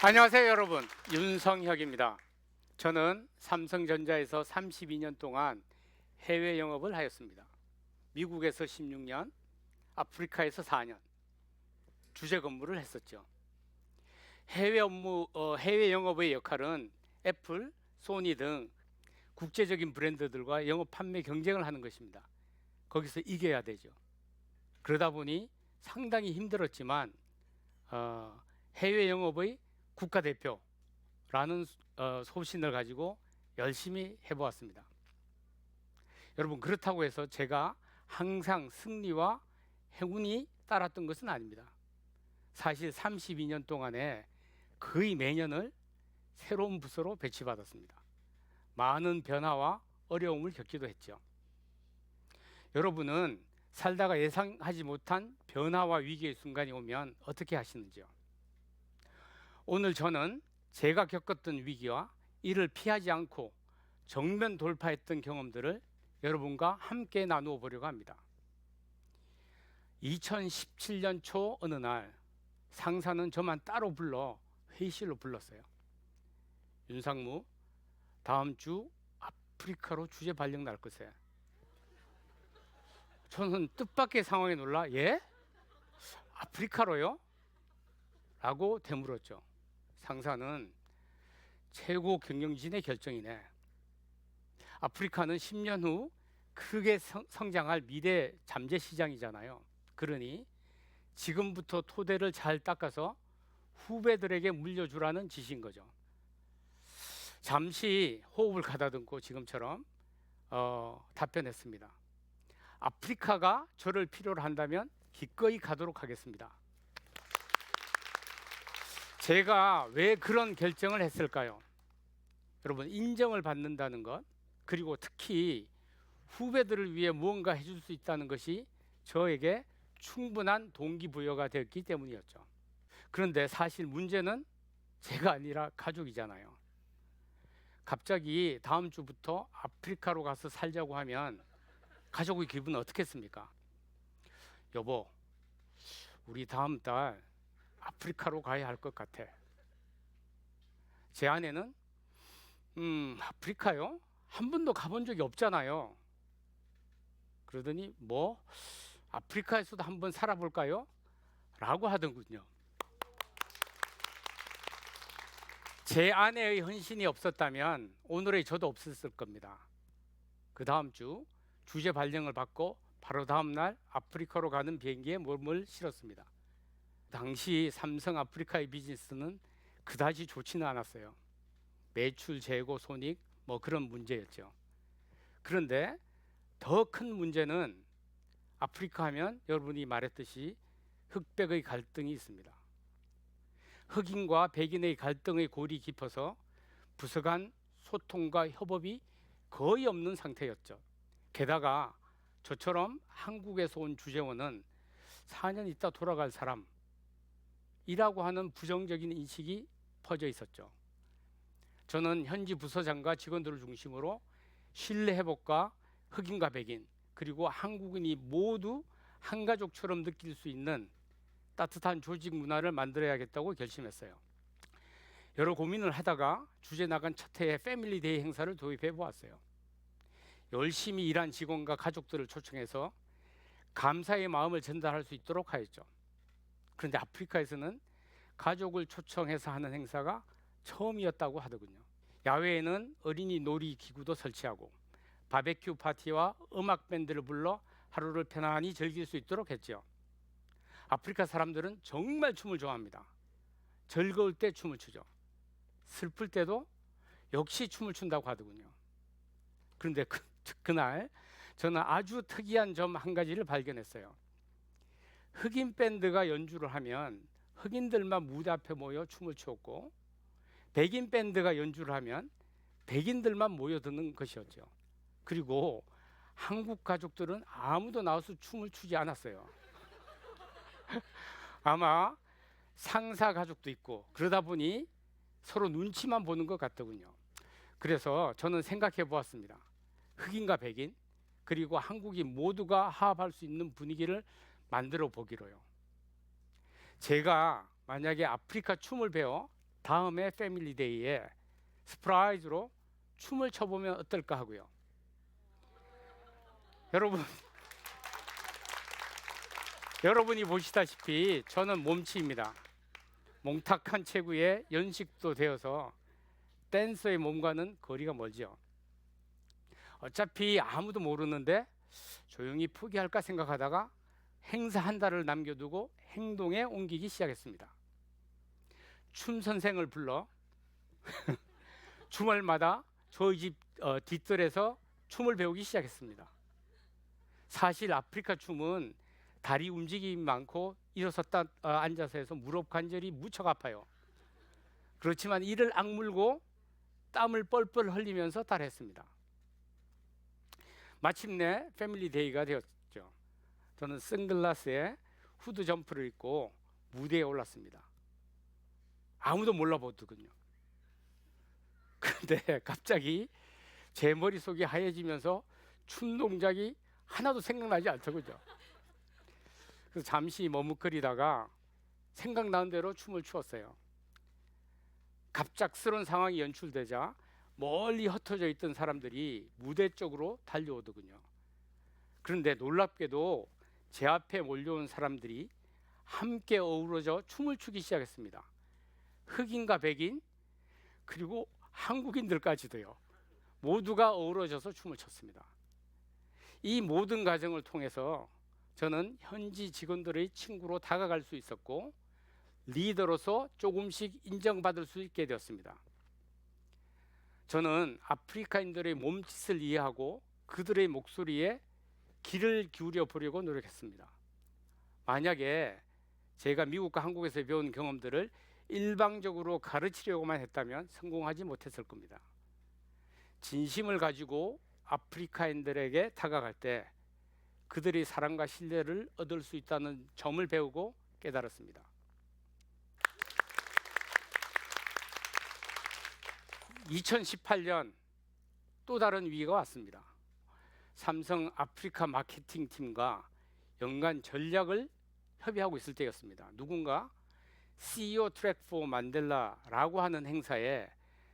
안녕하세요 여러분 윤성혁입니다. 저는 삼성전자에서 32년 동안 해외 영업을 하였습니다. 미국에서 16년, 아프리카에서 4년 주재 근무를 했었죠. 해외 업무 어, 해외 영업의 역할은 애플, 소니 등 국제적인 브랜드들과 영업 판매 경쟁을 하는 것입니다. 거기서 이겨야 되죠. 그러다 보니 상당히 힘들었지만 어, 해외 영업의 국가대표라는 어, 소신을 가지고 열심히 해보았습니다. 여러분 그렇다고 해서 제가 항상 승리와 행운이 따랐던 것은 아닙니다. 사실 32년 동안에 거의 매년을 새로운 부서로 배치받았습니다. 많은 변화와 어려움을 겪기도 했죠. 여러분은 살다가 예상하지 못한 변화와 위기의 순간이 오면 어떻게 하시는지요? 오늘 저는 제가 겪었던 위기와 이를 피하지 않고 정면 돌파했던 경험들을 여러분과 함께 나누어 보려고 합니다. 2017년 초 어느 날 상사는 저만 따로 불러 회의실로 불렀어요. 윤상무 다음 주 아프리카로 주재 발령 날 것에 저는 뜻밖의 상황에 놀라 예? 아프리카로요? 라고 되물었죠. 상사는 최고 경영진의 결정이네. 아프리카는 10년 후 크게 성, 성장할 미래 잠재 시장이잖아요. 그러니 지금부터 토대를 잘 닦아서 후배들에게 물려주라는 지시인 거죠. 잠시 호흡을 가다듬고 지금처럼 어, 답변했습니다. 아프리카가 저를 필요로 한다면 기꺼이 가도록 하겠습니다. 제가 왜 그런 결정을 했을까요? 여러분 인정을 받는다는 것 그리고 특히 후배들을 위해 무언가 해줄 수 있다는 것이 저에게 충분한 동기부여가 되었기 때문이었죠. 그런데 사실 문제는 제가 아니라 가족이잖아요. 갑자기 다음 주부터 아프리카로 가서 살자고 하면 가족의 기분은 어떻겠습니까? 여보, 우리 다음 달 아프리카로 가야 할 것 같아. 제 아내는 음 아프리카요? 한 번도 가본 적이 없잖아요. 그러더니 뭐 아프리카에서도 한번 살아볼까요? 라고 하더군요. 제 아내의 헌신이 없었다면 오늘의 저도 없었을 겁니다. 그 다음 주 주제 발령을 받고 바로 다음 날 아프리카로 가는 비행기에 몸을 실었습니다. 당시 삼성 아프리카의 비즈니스는 그다지 좋지는 않았어요. 매출 재고 손익 뭐 그런 문제였죠. 그런데 더 큰 문제는 아프리카 하면 여러분이 말했듯이 흑백의 갈등이 있습니다. 흑인과 백인의 갈등의 골이 깊어서 부서 간 소통과 협업이 거의 없는 상태였죠. 게다가 저처럼 한국에서 온 주재원은 4년 있다 돌아갈 사람 이라고 하는 부정적인 인식이 퍼져 있었죠. 저는 현지 부서장과 직원들을 중심으로 신뢰 회복과 흑인과 백인 그리고 한국인이 모두 한 가족처럼 느낄 수 있는 따뜻한 조직 문화를 만들어야겠다고 결심했어요. 여러 고민을 하다가 주제 나간 첫 해에 패밀리 데이 행사를 도입해 보았어요. 열심히 일한 직원과 가족들을 초청해서 감사의 마음을 전달할 수 있도록 하였죠. 그런데 아프리카에서는 가족을 초청해서 하는 행사가 처음이었다고 하더군요. 야외에는 어린이 놀이 기구도 설치하고 바베큐 파티와 음악 밴드를 불러 하루를 편안히 즐길 수 있도록 했죠. 아프리카 사람들은 정말 춤을 좋아합니다. 즐거울 때 춤을 추죠. 슬플 때도 역시 춤을 춘다고 하더군요. 그런데 그, 그날 저는 아주 특이한 점 한 가지를 발견했어요. 흑인 밴드가 연주를 하면 흑인들만 무대 앞에 모여 춤을 추었고 백인 밴드가 연주를 하면 백인들만 모여드는 것이었죠. 그리고 한국 가족들은 아무도 나와서 춤을 추지 않았어요. 아마 상사 가족도 있고 그러다 보니 서로 눈치만 보는 것 같더군요. 그래서 저는 생각해 보았습니다. 흑인과 백인 그리고 한국인 모두가 화합할 수 있는 분위기를 만들어 보기로요. 제가 만약에 아프리카 춤을 배워 다음에 패밀리 데이에 스프라이즈로 춤을 춰보면 어떨까 하고요. 여러분, 여러분이 보시다시피 저는 몸치입니다. 몽탁한 체구에 연식도 되어서 댄서의 몸과는 거리가 멀지요. 어차피 아무도 모르는데 조용히 포기할까 생각하다가 행사 한 달을 남겨두고 행동에 옮기기 시작했습니다. 춤 선생을 불러 주말마다 저희 집 어, 뒷뜰에서 춤을 배우기 시작했습니다. 사실 아프리카 춤은 다리 움직임이 많고 일어섰다 어, 앉아서 해서 무릎 관절이 무척 아파요. 그렇지만 이를 악물고 땀을 뻘뻘 흘리면서 따라했습니다. 마침내 패밀리 데이가 되었죠. 저는 선글라스에 후드 점프를 입고 무대에 올랐습니다. 아무도 몰라보더군요. 근데 갑자기 제 머릿속이 하얘지면서 춤 동작이 하나도 생각나지 않더군요. 그래서 잠시 머뭇거리다가 생각나는 대로 춤을 추었어요. 갑작스러운 상황이 연출되자 멀리 흩어져 있던 사람들이 무대 쪽으로 달려오더군요. 그런데 놀랍게도 제 앞에 몰려온 사람들이 함께 어우러져 춤을 추기 시작했습니다. 흑인과 백인 그리고 한국인들까지도요. 모두가 어우러져서 춤을 췄습니다. 이 모든 과정을 통해서 저는 현지 직원들의 친구로 다가갈 수 있었고 리더로서 조금씩 인정받을 수 있게 되었습니다. 저는 아프리카인들의 몸짓을 이해하고 그들의 목소리에 귀를 기울여 보려고 노력했습니다. 만약에 제가 미국과 한국에서 배운 경험들을 일방적으로 가르치려고만 했다면 성공하지 못했을 겁니다. 진심을 가지고 아프리카인들에게 다가갈 때 그들의 사랑과 신뢰를 얻을 수 있다는 점을 배우고 깨달았습니다. 2018년 또 다른 위기가 왔습니다. 삼성 아프리카 마케팅 팀과 연간 전략을 협의하고 있을 때였습니다. 누군가 CEO 트랙 포 만델라라고 하는 행사에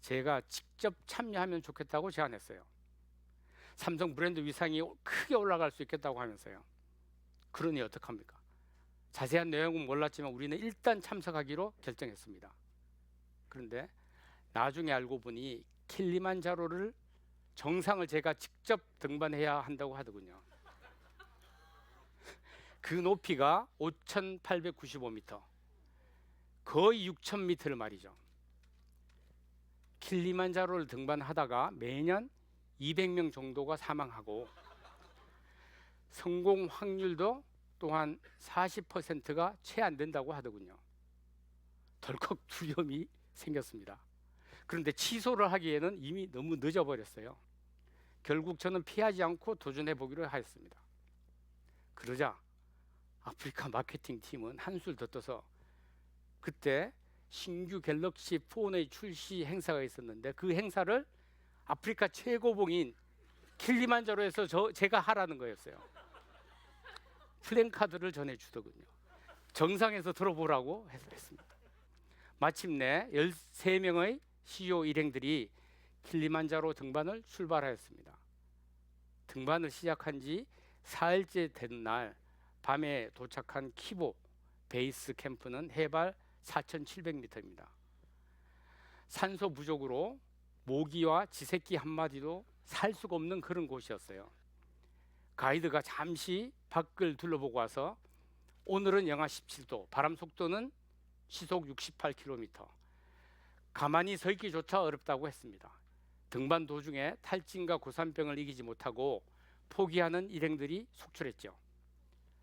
제가 직접 참여하면 좋겠다고 제안했어요. 삼성 브랜드 위상이 크게 올라갈 수 있겠다고 하면서요. 그러니 어떡합니까? 자세한 내용은 몰랐지만 우리는 일단 참석하기로 결정했습니다. 그런데 나중에 알고 보니 킬리만자로를 정상을 제가 직접 등반해야 한다고 하더군요. 그 높이가 5,895m, 거의 6,000m를 말이죠. 킬리만자로를 등반하다가 매년 200명 정도가 사망하고 성공 확률도 또한 40%가 채 안 된다고 하더군요. 덜컥 두려움이 생겼습니다. 그런데 취소를 하기에는 이미 너무 늦어버렸어요. 결국 저는 피하지 않고 도전해 보기로 하였습니다. 그러자 아프리카 마케팅 팀은 한술 더 떠서 그때 신규 갤럭시 폰의 출시 행사가 있었는데 그 행사를 아프리카 최고봉인 킬리만자로에서 저 제가 하라는 거였어요. 플랜카드를 전해 주더군요. 정상에서 들어보라고 했습니다. 마침내 13명의 CEO 일행들이 킬리만자로 등반을 출발하였습니다. 등반을 시작한 지 사일째 된 날 밤에 도착한 키보 베이스 캠프는 해발 4,700m입니다. 산소 부족으로 모기와 지새끼 한 마디도 살 수가 없는 그런 곳이었어요. 가이드가 잠시 밖을 둘러보고 와서 오늘은 영하 17도, 바람 속도는 시속 68km. 가만히 서 있기조차 어렵다고 했습니다. 등반 도중에 탈진과 고산병을 이기지 못하고 포기하는 일행들이 속출했죠.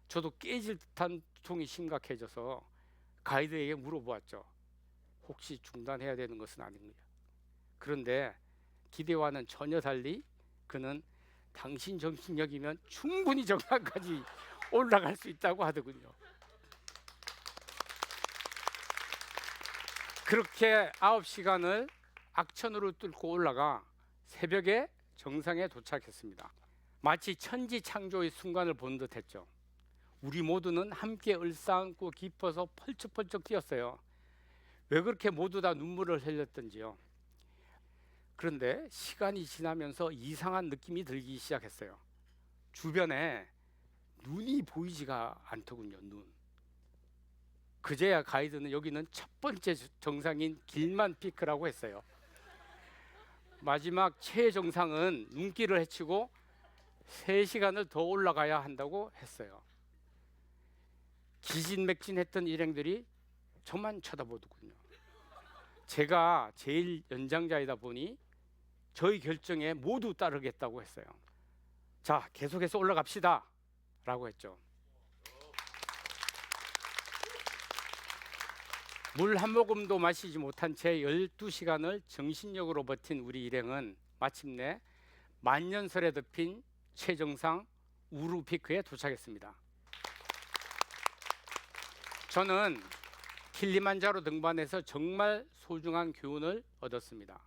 저도 깨질 듯한 두통이 심각해져서 가이드에게 물어보았죠. 혹시 중단해야 되는 것은 아닌가요? 그런데 기대와는 전혀 달리 그는 당신 정신력이면 충분히 정상까지 올라갈 수 있다고 하더군요. 그렇게 아홉 시간을 악천후를 뚫고 올라가 새벽에 정상에 도착했습니다. 마치 천지 창조의 순간을 본 듯했죠. 우리 모두는 함께 을싸안고 깊어서 펄쩍펄쩍 뛰었어요. 왜 그렇게 모두 다 눈물을 흘렸던지요. 그런데 시간이 지나면서 이상한 느낌이 들기 시작했어요. 주변에 눈이 보이지가 않더군요. 눈. 그제야 가이드는 여기는 첫 번째 정상인 길만 피크라고 했어요. 마지막 최정상은 눈길을 헤치고 3시간을 더 올라가야 한다고 했어요. 기진맥진했던 일행들이 저만 쳐다보더군요. 제가 제일 연장자이다 보니 저희 결정에 모두 따르겠다고 했어요. 자, 계속해서 올라갑시다. 라고 했죠. 물 한 모금도 마시지 못한 채 12시간을 정신력으로 버틴 우리 일행은 마침내 만년설에 덮인 최정상 우루 피크에 도착했습니다. 저는 킬리만자로 등반해서 정말 소중한 교훈을 얻었습니다.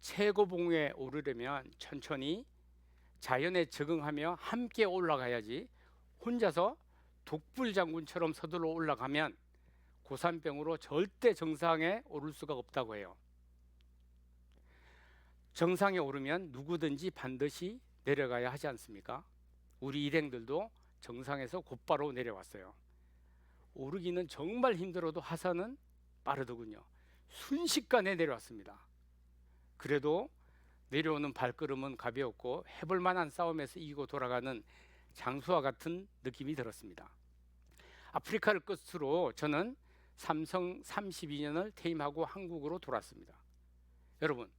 최고봉에 오르려면 천천히 자연에 적응하며 함께 올라가야지 혼자서 독불 장군처럼 서둘러 올라가면 고산병으로 절대 정상에 오를 수가 없다고 해요. 정상에 오르면 누구든지 반드시 내려가야 하지 않습니까? 우리 일행들도 정상에서 곧바로 내려왔어요. 오르기는 정말 힘들어도 하산은 빠르더군요. 순식간에 내려왔습니다. 그래도 내려오는 발걸음은 가벼웠고 해볼 만한 싸움에서 이기고 돌아가는 장수와 같은 느낌이 들었습니다. 아프리카를 끝으로 저는 삼성 32년을 퇴임하고 한국으로 돌아왔습니다. 여러분,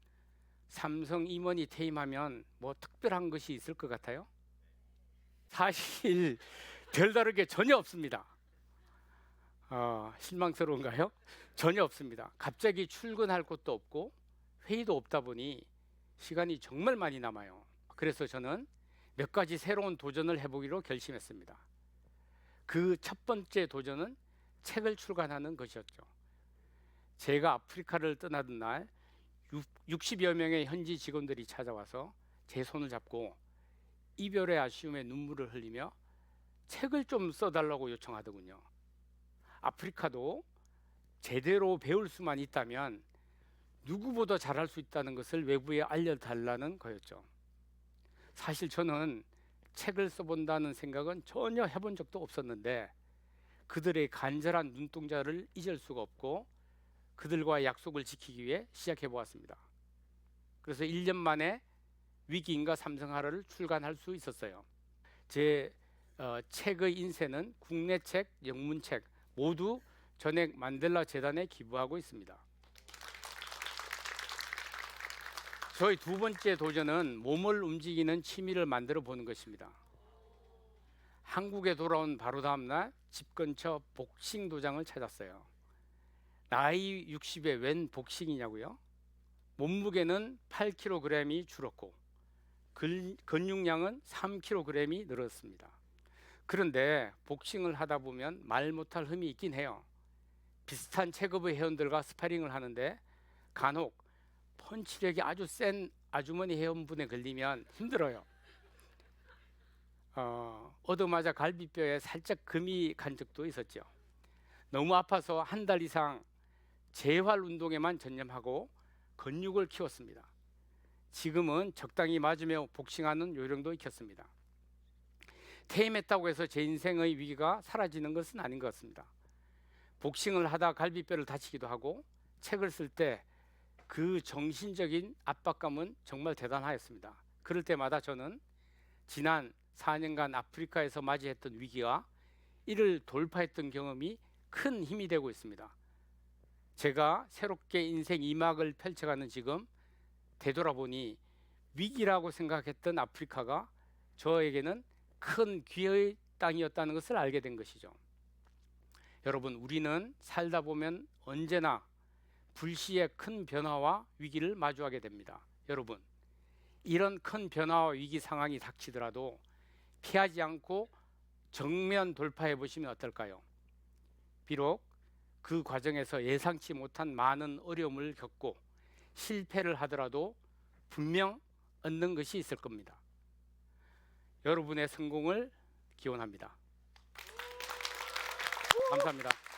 삼성 임원이 퇴임하면 뭐 특별한 것이 있을 것 같아요? 사실 별다르게 전혀 없습니다. 어, 실망스러운가요? 전혀 없습니다. 갑자기 출근할 곳도 없고 회의도 없다 보니 시간이 정말 많이 남아요. 그래서 저는 몇 가지 새로운 도전을 해보기로 결심했습니다. 그 첫 번째 도전은 책을 출간하는 것이었죠. 제가 아프리카를 떠나던 날 60여 명의 현지 직원들이 찾아와서 제 손을 잡고 이별의 아쉬움에 눈물을 흘리며 책을 좀 써달라고 요청하더군요. 아프리카도 제대로 배울 수만 있다면 누구보다 잘할 수 있다는 것을 외부에 알려달라는 거였죠. 사실 저는 책을 써본다는 생각은 전혀 해본 적도 없었는데 그들의 간절한 눈동자를 잊을 수가 없고 그들과의 약속을 지키기 위해 시작해 보았습니다. 그래서 1년 만에 위기인가 삼성하라를 출간할 수 있었어요. 제 어, 책의 인쇄는 국내 책, 영문 책 모두 전액 만델라 재단에 기부하고 있습니다. 저희 두 번째 도전은 몸을 움직이는 취미를 만들어 보는 것입니다. 한국에 돌아온 바로 다음 날 집 근처 복싱 도장을 찾았어요. 나이 60에 웬 복싱이냐고요? 몸무게는 8kg이 줄었고 근, 근육량은 3kg이 늘었습니다. 그런데 복싱을 하다 보면 말 못할 흠이 있긴 해요. 비슷한 체급의 회원들과 스파링을 하는데 간혹 펀치력이 아주 센 아주머니 회원분에 걸리면 힘들어요. 어, 얻어맞아 갈비뼈에 살짝 금이 간 적도 있었죠. 너무 아파서 한 달 이상 재활 운동에만 전념하고 근육을 키웠습니다. 지금은 적당히 맞으며 복싱하는 요령도 익혔습니다. 퇴임했다고 해서 제 인생의 위기가 사라지는 것은 아닌 것 같습니다. 복싱을 하다 갈비뼈를 다치기도 하고 책을 쓸 때 그 정신적인 압박감은 정말 대단하였습니다. 그럴 때마다 저는 지난 4년간 아프리카에서 맞이했던 위기와 이를 돌파했던 경험이 큰 힘이 되고 있습니다. 제가 새롭게 인생 2막을 펼쳐가는 지금 되돌아보니 위기라고 생각했던 아프리카가 저에게는 큰 기회의 땅이었다는 것을 알게 된 것이죠. 여러분, 우리는 살다 보면 언제나 불시의 큰 변화와 위기를 마주하게 됩니다. 여러분, 이런 큰 변화와 위기 상황이 닥치더라도 피하지 않고 정면 돌파해 보시면 어떨까요? 비록 그 과정에서 예상치 못한 많은 어려움을 겪고 실패를 하더라도 분명 얻는 것이 있을 겁니다. 여러분의 성공을 기원합니다. 감사합니다.